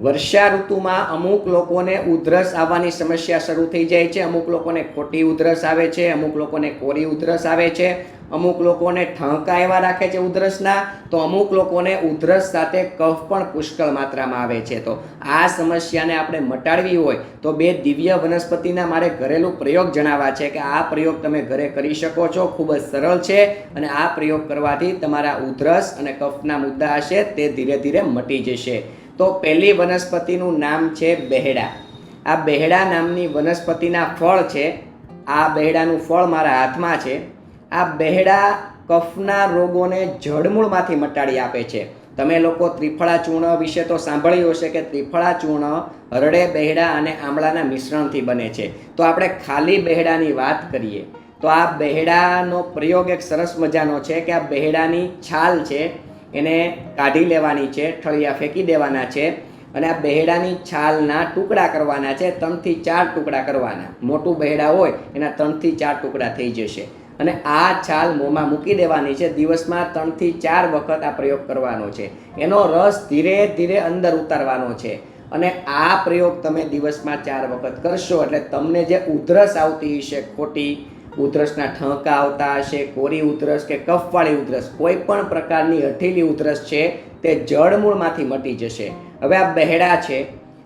વર્ષા ઋતુમાં અમુક લોકોને ઉધરસ આવવાની સમસ્યા શરૂ થઈ જાય છે. અમુક લોકોને ખોટી ઉધરસ આવે છે. અમુક લોકોને કોરી ઉધરસ આવે છે. અમુક લોકોને ઠંકા એવા રાખે છે ઉધરસના. તો અમુક લોકોને ઉધરસ સાથે કફ પણ પુષ્કળ માત્રામાં આવે છે. તો આ સમસ્યાને આપણે મટાડવી હોય તો બે દિવ્ય વનસ્પતિના મારે ઘરેલું પ્રયોગ જણાવવા છે કે આ પ્રયોગ તમે ઘરે કરી શકો છો. ખૂબ જ સરળ છે અને આ પ્રયોગ કરવાથી તમારા ઉધરસ અને કફના મુદ્દા હશે તે ધીરે ધીરે મટી જશે. તો પહેલી વનસ્પતિનું નામ છે બહેડા. આ બહેડા નામની વનસ્પતિના ફળ છે. આ બહેડાનું ફળ મારા હાથમાં છે. આ બહેડા કફના રોગોને જડમૂળમાંથી મટાડી આપે છે. તમે લોકો ત્રિફળા ચૂર્ણ વિશે તો સાંભળ્યું હશે કે ત્રિફળા ચૂર્ણ હરડે બહેડા અને આમળાના મિશ્રણથી બને છે. તો આપણે ખાલી બહેડાની વાત કરીએ. તો આ બહેડાનો પ્રયોગ એક સરસ મજાનો છે કે આ બહેડાની છાલ છે એને કાઢી લેવાની છે, ઠળિયા ફેંકી દેવાના છે અને આ બહેડાની છાલના ટુકડા કરવાના છે, ત્રણથી ચાર ટુકડા કરવાના. મોટું બહેડા હોય, એના ત્રણથી ચાર ટુકડા થઈ જશે. અને આ છાલ મોંમાં મૂકી દેવાની છે, દિવસમાં ત્રણથી ચાર વખત આ પ્રયોગ કરવાનો છે. એનો રસ ધીરે ધીરે અંદર ઉતારવાનો છે. અને આ પ્રયોગ તમે દિવસમાં ચાર વખત કરશો, એટલે તમને જે ઉધરસ આવતી હશે, ખોટી ઉધરસના ઠંકા આવતા હશે, કોરી ઉધરસ કે કફવાળી ઉધરસ, કોઈ પણ પ્રકારની હઠીલી ઉધરસ છે, તે જળમૂળમાંથી મટી જશે. હવે આ બહેડા છે,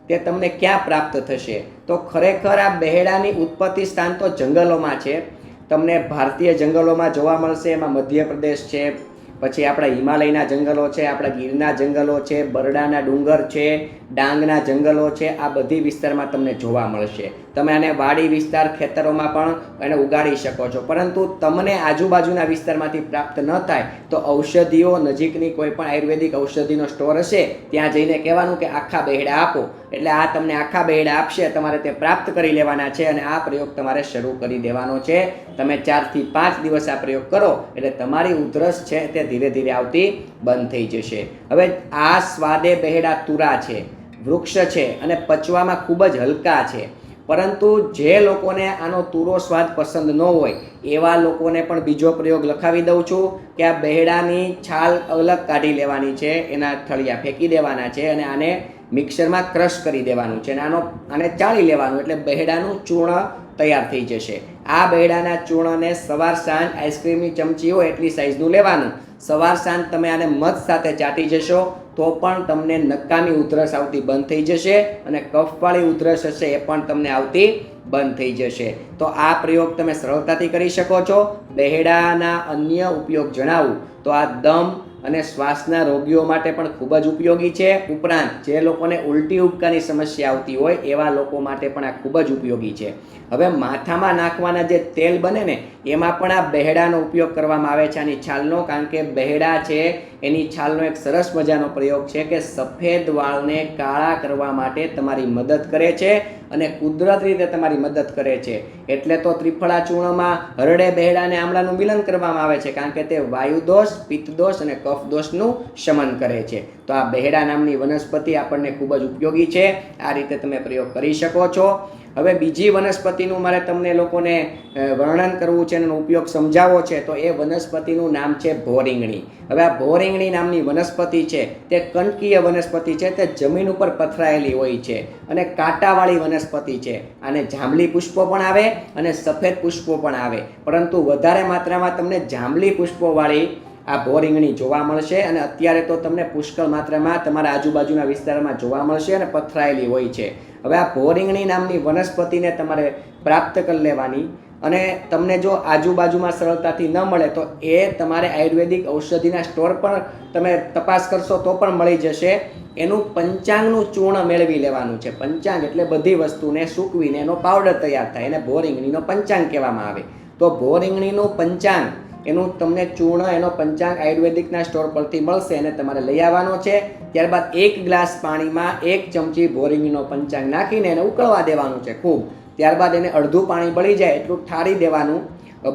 તે તમને ક્યાં પ્રાપ્ત થશે? તો ખરેખર આ બહેડાની ઉત્પત્તિ સ્થાન તો જંગલોમાં છે. તમને ભારતીય જંગલોમાં જોવા મળશે, એમાં મધ્યપ્રદેશ છે, પછી આપણા હિમાલયના જંગલો છે, આપણા ગીરના જંગલો છે, બરડાના ડુંગર છે, ડાંગના જંગલો છે, આ બધી વિસ્તારમાં તમને જોવા મળશે. તમે આને વાડી વિસ્તાર ખેતરોમાં પણ એને ઉગાડી શકો છો. પરંતુ તમને આજુબાજુના વિસ્તારમાંથી પ્રાપ્ત ન થાય તો ઔષધિઓ નજીકની કોઈ પણ આયુર્વેદિક ઔષધિનો સ્ટોર હશે, ત્યાં જઈને કહેવાનું કે આખા બહેડા આપો. એટલે આ તમને આખા બહેડા આપશે, તમારે તે પ્રાપ્ત કરી લેવાના છે અને આ પ્રયોગ તમારે શરૂ કરી દેવાનો છે. તમે ચારથી પાંચ દિવસ આ પ્રયોગ કરો, એટલે તમારી ઉધરસ છે તે ધીરે ધીરે આવતી બંધ થઈ જશે. હવે આ સ્વાદે બહેડા તુરા છે, વૃક્ષ છે અને પચવામાં ખૂબ જ હલકા છે. પરંતુ જે લોકોને આનો તુરો સ્વાદ પસંદ ન હોય, એવા લોકોને પણ બીજો પ્રયોગ લખાવી દઉં છું કે આ બહેડાની છાલ અલગ કાઢી લેવાની છે, એના થળિયા ફેંકી દેવાના છે અને આને મિક્સરમાં ક્રશ કરી દેવાનું છે અને આનો, આને ચાળી લેવાનું એટલે બહેડાનું ચૂર્ણ તૈયાર થઈ જશે. આ બહેડાના ચૂર્ણને સવાર સાંજ આઈસ્ક્રીમની ચમચી હોય એટલી સાઇઝનું લેવાનું. સવાર સાંજ તમે આને મધ સાથે ચાટી જશો તો પણ તમને નકામી ઉધરસ આવતી બંધ થઈ જશે અને કફવાળી ઉધરસ હશે એ પણ તમને આવતી બંધ થઈ જશે. તો આ પ્રયોગ તમે સરળતાથી કરી શકો છો. બહેડાના અન્ય ઉપયોગ જણાવું. તો આ દમ અને શ્વાસના રોગીઓ માટે પણ ખૂબ જ ઉપયોગી છે. ઉપરાંત, જે લોકોને ઉલટી ઉબકાની સમસ્યા આવતી હોય, એવા લોકો માટે પણ આ ખૂબ જ ઉપયોગી છે. હવે માથામાં નાખવાના જે તેલ બને ને, એમાં પણ આ બહેડાનો ઉપયોગ કરવામાં આવે છે આની છાલનો, કારણ કે બહેડા છે, એની છાલનો એક સરસ મજાનો પ્રયોગ છે કે સફેદ વાળને કાળા કરવા માટે તમારી મદદ કરે છે. અને કુદરત રીતે તમારી મદદ કરે છે. એટલે તો ત્રિફળા ચૂર્ણમાં હરડે, બહેડા અને આમળાનું મિલન કરવામાં આવે છે, કારણ કે તે વાયુદોષ પિત્તદોષ અને કફ દોષનું શમન કરે છે. તો આ બહેડા નામની વનસ્પતિ આપણને ખૂબ જ ઉપયોગી છે. આ રીતે તમે પ્રયોગ કરી શકો છો. હવે બીજી વનસ્પતિનું મારે તમને લોકોને વર્ણન કરવું છે એનો ઉપયોગ સમજાવવો છે, તો એ વનસ્પતિનું નામ છે ભોરીંગણી. હવે આ ભોરીંગણી નામની વનસ્પતિ છે, તે કંટકીય વનસ્પતિ છે, તે જમીન ઉપર પથરાયેલી હોય છે અને કાંટાવાળી વનસ્પતિ છે. આને જાંબલી પુષ્પો પણ આવે અને સફેદ પુષ્પો પણ આવે. પરંતુ વધારે માત્રામાં તમને જાંબલી પુષ્પોવાળી આ બોરિંગણી જોવા મળશે અને અત્યારે તો તમને પુષ્કળ માત્રામાં તમારા આજુબાજુના વિસ્તારમાં જોવા મળશે અને પથરાયેલી હોય છે. હવે આ બોરિંગણી નામની વનસ્પતિને તમારે પ્રાપ્ત કરી લેવાની અને તમને જો આજુબાજુમાં સરળતાથી ન મળે તો એ તમારે આયુર્વેદિક ઔષધિના સ્ટોર પર તમે તપાસ કરશો તો પણ મળી જશે. એનું પંચાંગનું ચૂર્ણ મેળવી લેવાનું છે. પંચાંગ એટલે બધી વસ્તુને સૂકવીને એનો પાવડર તૈયાર થાય એને ભોરિંગણીનો પંચાંગ કહેવામાં આવે. તો ભોરિંગણીનું પંચાંગ એનું તમને ચૂર્ણ, એનો પંચાંગ આયુર્વેદિકના સ્ટોર પરથી મળશે અને તમારે લઈ આવવાનો છે. ત્યારબાદ એક ગ્લાસ પાણીમાં એક ચમચી બોરિંગનો પંચાંગ નાખીને એને ઉકળવા દેવાનું છે ખૂબ. ત્યારબાદ એને અડધું પાણી બળી જાય એટલું ઠારી દેવાનું,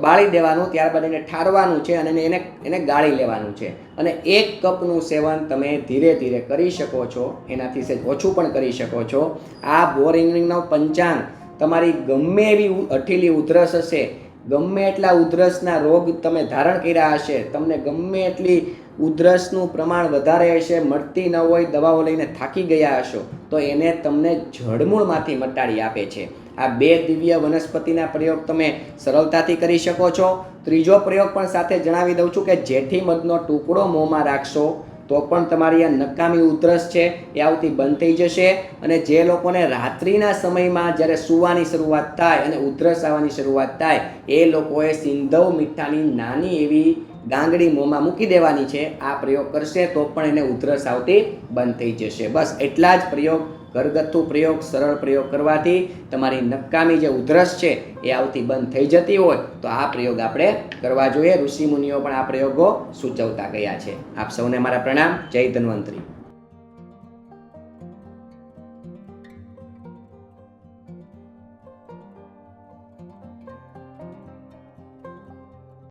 બાળી દેવાનું, ત્યારબાદ એને ઠારવાનું છે અને એને એને ગાળી લેવાનું છે. અને એક કપનું સેવન તમે ધીરે ધીરે કરી શકો છો, એનાથી સહેજ ઓછું પણ કરી શકો છો. આ બોરિંગનો પંચાંગ તમારી ગમે એવી અઠીલી ઉધરસ હશે ગમે એટલા ઉધરસના રોગ તમે ધારણ કર્યા હશે, તમને ગમે એટલી ઉધરસનું પ્રમાણ વધારે હશે, મળતી ન હોય દવાઓ લઈને થાકી ગયા હશો, તો એને તમને જળમૂળમાંથી મટાડી આપે છે. આ બે દિવ્ય વનસ્પતિના પ્રયોગ તમે સરળતાથી કરી શકો છો. ત્રીજો પ્રયોગ પણ સાથે જણાવી દઉં છું કે જેઠી મધનો ટુકડો મોંમાં રાખશો તો પણ તમારી આ નકામી ઉધરસ છે, એ આવતી બંધ થઈ જશે અને જે લોકોને રાત્રિના સમયમાં જ્યારે સૂવાની શરૂઆત થાય અને ઉધરસ આવવાની શરૂઆત થાય, એ લોકોએ સિંધવ મીઠાની નાની એવી ગાંગડી મોંમાં મૂકી દેવાની છે, આ પ્રયોગ કરશે તો પણ એને ઉધરસ આવતી બંધ થઈ જશે. બસ એટલા જ પ્રયોગ ઘરગથ્થુ પ્રયોગ, સરળ પ્રયોગ કરવાથી તમારી નકામી જે ઉધરસ છે એ આવતી બંધ થઈ જતી હોય તો આ પ્રયોગ આપણે કરવા જોઈએ. ઋષિમુનિઓ પણ આ પ્રયોગો સૂચવતા ગયા છે. આપ સૌને મારા પ્રણામ. જય ધન્વંતરી.